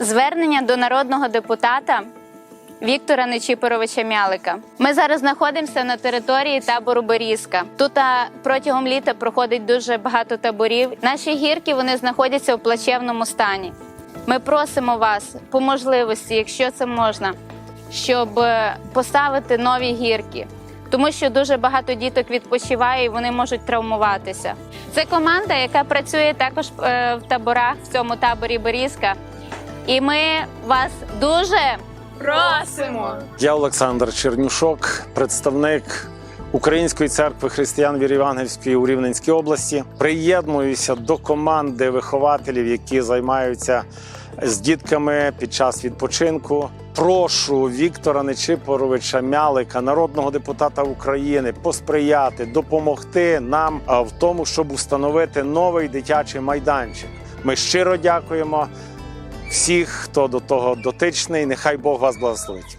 Звернення до народного депутата Віктора Нечіпоровича Мялика. Ми зараз знаходимося на території табору Берізка. Тут протягом літа проходить дуже багато таборів. Наші гірки вони знаходяться у плачевному стані. Ми просимо вас по можливості, якщо це можна, щоб е, поставити нові гірки. Тому що дуже багато діток відпочиває і вони можуть травмуватися. Це команда, яка працює також е, в таборах в цьому таборі Берізка. І ми вас дуже просимо. Я Олександр Чернюшок, представник Української церкви християн Євангельської у Рівненській області. Приєднуюся до команди вихователів, які займаються з дітками під час відпочинку. Прошу Віктора Нечипоровича Мялика, народного депутата України, посприяти, допомогти нам в тому, щоб установити новий дитячий майданчик. Ми щиро дякуємо всіх, хто до того дотичний. Нехай Бог вас благословить.